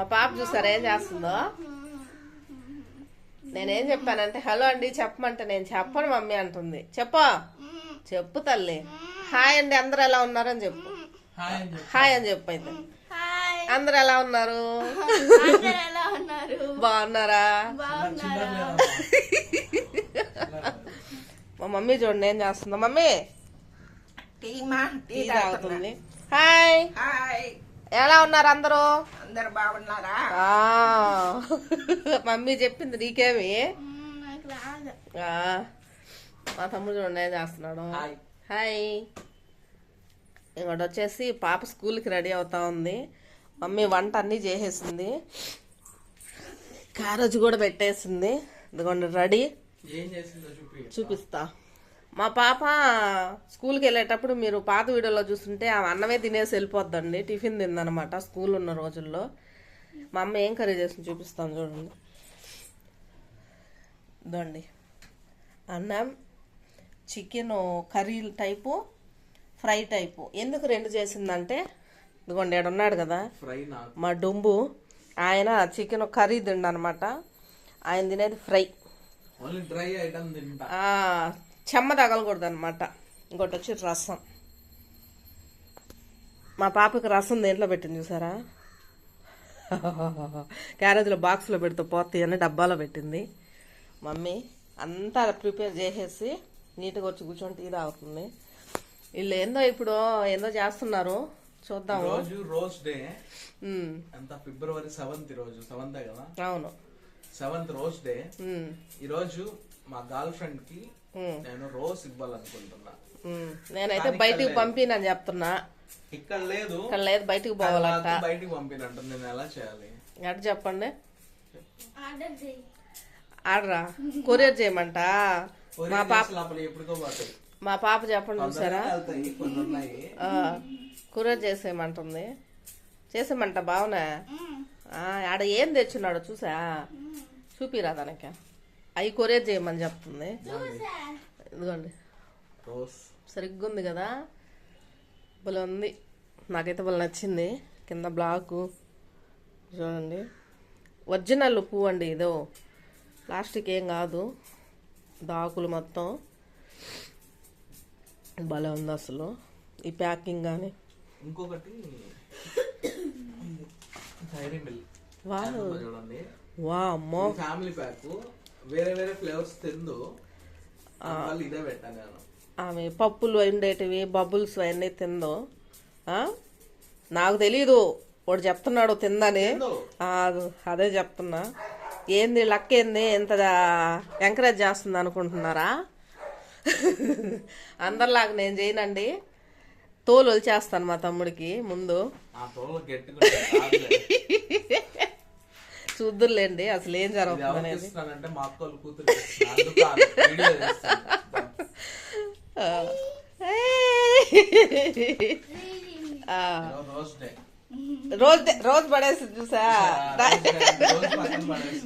మా పాప చూసారా ఏం చేస్తుందో? నేనేం చెప్పానంటే హలో అండి చెప్పమంటే నేను చెప్పను మమ్మీ అంటుంది. చెప్పు చెప్పు తల్లి. హాయ్ అండి అందరు ఎలా ఉన్నారని చెప్పు. హాయ్ అని చెప్పు. హాయ్ అని చెప్పు అయితే. హాయ్. అందరు ఎలా ఉన్నారు? అందరు ఎలా ఉన్నారు? బాగున్నారా? మా మమ్మీ చూడండి ఏం చేస్తుందో. Mummy tea. తాగుతుంది. హాయ్. హాయ్. ఎలా ఉన్నారు అందరూ? అందరు బాగున్నారా? ఆ, మమ్మీ చెప్పింది నీకేమి? మ్మ్, నాకు రాదు. ఆ, మా తమ్ముడు చూడండి ఏం చేస్తున్నాడు హాయ్. ఇంకోటి వచ్చేసి పాప స్కూల్కి రెడీ అవుతా ఉంది. మమ్మీ వంట అన్నీ చేసేసింది. క్యారేజ్ కూడా పెట్టేసింది. ఇదిగోండి రెడీ. చూపిస్తా. మా పాప స్కూల్కి వెళ్ళేటప్పుడు మీరు పాత వీడియోలో చూస్తుంటే ఆమె అన్నమే తినేసి వెళ్ళిపోద్దండి. టిఫిన్ తిందనమాట స్కూల్ ఉన్న రోజుల్లో. మా అమ్మ ఏం కర్రీ చేసింది చూపిస్తాను చూడండి. ఇదండి అన్నం chicken curry type fry type. ఎందుకు రెండు చేసిందంటే ఇదిగోండి ఆడ ఉన్నాడు కదా. మా డొంబు. ఆయన చికెన్ కర్రీ తిండనమాట. ఆయన తినేది ఫ్రై. డ్రై ఐటమ్ తింటా. ఆ, చెమ్మ తగలకూడదు అనమాట ఇంకోటి వచ్చి రసం. మా పాపకి రసం దేంట్లో పెట్టింది చూసారా? క్యారేజ్లో బాక్స్లో పెడితే పోతాయి అని డబ్బాలో పెట్టింది. మమ్మీ అంతా ప్రిపేర్ చేసేసి నీట్గా వచ్చి కూర్చొని టీ తాగుతుంది. వీళ్ళు ఏందో ఇప్పుడు ఏందో చేస్తున్నారు. చూద్దాము. రోజు రోజ్ డే. అంత ఫిబ్రవరి సెవెంత్ రోజు. సెవెంత్ కదా? అవును. Seventh rose day. ఉమ్, ఈ రోజు మా గర్ల్ ఫ్రెండ్కి నేను రోజ్ ఇవ్వాలనుకుంటున్నా. నేనైతే బయటికి పంపినని చెప్తున్నా. ఇక్కడ లేదు. ఇక్కడ లేదు బయటికి పోవాలంట. బయటికి పంపినంట నేను ఎలా చేయాలి? ఎట చెప్పండి. ఆర్డర్ చేయి ఆడరా కొరియర్ చేయమంట? ఎప్పుడుకో పోతాయి మా పాప చెప్పండి చూసారా? కొరియర్ చేసేయమంటుంది. చేసేయమంట బావునా? ఆడ ఏం తెచ్చున్నాడో చూసా? చూపిరా తనకి. అవి కొరియర్ చేయమని చెప్తుంది. ఇదిగోండి. సరిగ్గా ఉంది కదా? భలే ఉంది. నాకైతే భలే నచ్చింది. కింద బ్లాకు. చూడండి. ఒరిజినల్ పువ్వు అండి ఇదో. ప్లాస్టిక్ ఏం కాదు. దాకులు మొత్తం. భలే ఉంది అసలు. ఈ ప్యాకింగ్ కానీ ఇంకొకటి డైరీ మిల్క్ వావ్. చూడండి. వా అమ్మో ఫ్యామిలీ ప్యాక్ వేరే వేరే ఫ్లేవర్స్ తిందు. ఇదే పెట్టాను నేను. ఆమె పప్పులు ఉండేటివి బబుల్స్ అవన్నీ తిందో? నాకు తెలీదు. వాడు చెప్తున్నాడు తిందని. అదే చెప్తున్నా. ఏంది లక్ ఏంది? ఎంత ఎంకరేజ్ చేస్తుంది అనుకుంటున్నారా? అందరిలాగా నేను చేయనండి. తోలు వచ్చేస్తాను మా తమ్ముడికి ముందు. చూద్దురులేండి అసలు ఏం జరుగుతుంది రోజ్ రోజు పడేసింది చూసా.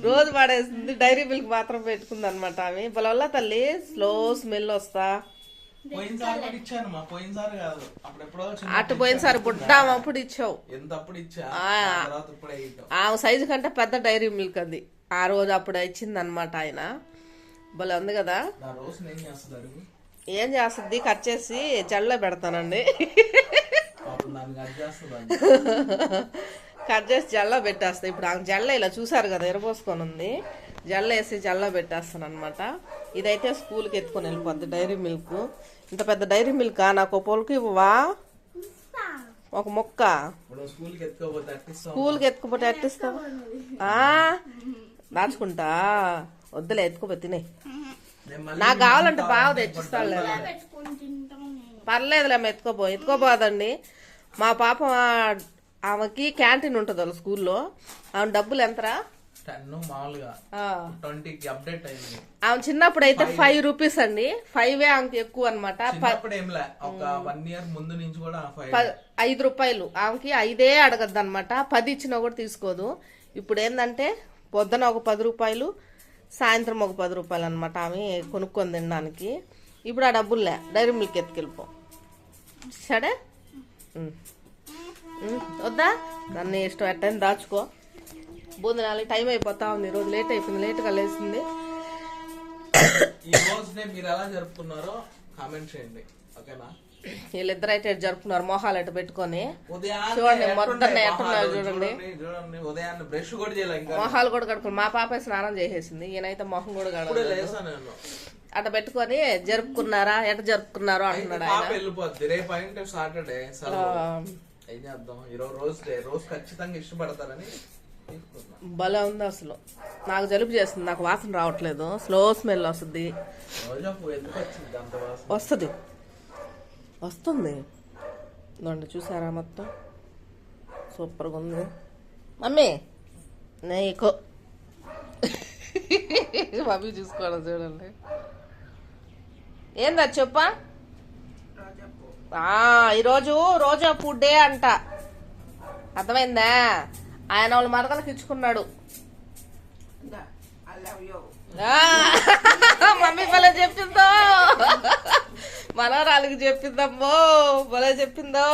రోజు పడేసింది. డైరీ మిల్క్ మాత్రం పెట్టుకుంది అనమాట ఆమె వల్ల తల్లి స్లో స్మెల్ వస్తా. పోయినసారి కూడా ఇచ్చాను మా పోయినసారి కాదు. అప్పుడు ఎప్పుడో అటు పోయినసారి బుడ్డ అప్పుడు ఇచ్చావు. ఎంత అప్పుడు ఇచ్చా? ఆ. ఆ తర్వాత ఇప్పుడే ఇద్దాం ఆ సైజు కంటే పెద్ద డైరీ మిల్క్ అది. ఆ రోజు అప్పుడు ఇచ్చింది అనమాట ఆయన. భలే ఉంది కదా. ఏం చేస్తుంది? కట్ చేసి జల్లో పెడతానండి. కట్ చేసి జల్లో పెట్టేస్తా. ఇప్పుడు ఆమె జల్ల ఇలా చూసారు కదా ఎరపోసుకొని ఉంది. జల్ల వేసి జల్ల పెట్టేస్తాను అనమాట ఇదైతే స్కూల్కి ఎత్తుకొని వెళ్ళిపోద్ది డైరీ మిల్క్. ఇంత పెద్ద డైరీ మిల్క్? నాకు పొలకి ఇవ్వవా. ఒక మొక్క. స్కూల్కి ఎత్తుకోపోతే అట్టిస్తాం స్కూల్కి ఎత్తుకుపోతే ఎట్టిస్తావు ఆ, దాచుకుంటా. వద్దులే ఎత్తుకుపోతే తినే. నాకు కావాలంటే బాగా నేను. పర్లేదులే అమ్మ ఎత్తుకోపో. ఎత్తుకోపోదండి. మా పాప ఆమెకి క్యాంటీన్ ఉంటుంది వాళ్ళ స్కూల్లో. ఆమె డబ్బులు ఎంతరా? టెన్ మామూలుగా. ఆ, ట్వంటీకి అప్డేట్ అయింది. ఆమె చిన్నప్పుడు అయితే ఫైవ్ రూపీస్ అండి. ఫైవ్ ఆమెకి ఎక్కువ అనమాట ఒక వన్ ఇయర్ ముందు నుంచి కూడా ఫైవ్ ఐదు రూపాయలు. ఆమెకి ఐదే అడగద్దు అనమాట పది ఇచ్చినా కూడా తీసుకోదు. ఇప్పుడు ఏంటంటే పొద్దున ఒక పది రూపాయలు సాయంత్రం ఒక పది రూపాయలు అనమాట ఆమె కొనుక్కొని తినడానికి. ఇప్పుడు ఆ డబ్బులులే డైరీ మిల్క్ ఎత్తుకెళ్ళిపో. సరే? వద్దా? దాన్ని ఇష్టం ఎట్టని దాచుకో. బూందనాలి టైం అయిపోతా ఉంది. ఈరోజు లేట్ అయిపోయింది. లేట్గా ఈ రోజునే మీరు ఎలా జరుపుకున్నారో కామెంట్ చేయండి. ఓకేనా? వీళ్ళిద్దరు అయితే జరుపుకున్నారు. మొహాలు అటు పెట్టుకొని. చూడండి, మొత్తం మొహాలు? చూడండి. ఉదయాన్నే బ్రష్ కూడా మొహాలు కూడా కడుక్కుని మా పాప స్నానం చేసేసింది. ఈయనైతే మొహం కూడా కడగలేదు అట పెట్టుకొని జరుపుకున్నారా? ఎట జరుపుకున్నారో అంటున్నాడు ఆయన. వెళ్ళిపోద్ది. రేపు అయింటే సాటర్డే. ఏం చేద్దాం? ఈరోజు రోజు రోజు ఖచ్చితంగా ఇష్టపడతారని భలే ఉంది అసలు. నాకు జలుబు చేస్తుంది నాకు వాసన రావట్లేదు. స్లో స్మెల్ వస్తుంది. వస్తుంది. వస్తుంది. ఇదిగోండి చూసారా మొత్తం? సూపర్గా ఉంది. మమ్మీ నీకు మమ్మీ చూసుకోవడం చూడండి. ఏందా చెప్పా. ఈరోజు రోజా ఫుడ్ డే అంట. అర్థమైందా? ఆయన వాళ్ళ మరదలకి ఇచ్చుకున్నాడు. మమ్మీ భలే చెప్పిందో. మనవరాలికి చెప్పిందమ్మో భలే చెప్పిందో.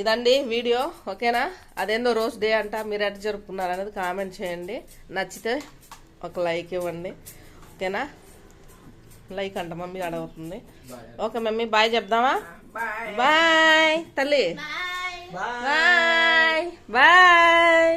ఇదండి వీడియో ఓకేనా? అదేందో రోజ్ డే అంట మీరు ఎట్లా జరుపుకున్నారు అనేది కామెంట్ చేయండి. నచ్చితే ఒక లైక్ ఇవ్వండి. ఓకేనా? లైక్ అంట మమ్మీ అడవుతుంది. బాయ్ ఓకే మమ్మీ బాయ్ చెప్దామా? Bye. బాయ్ తల్లి. బాయ్. Bye bye bye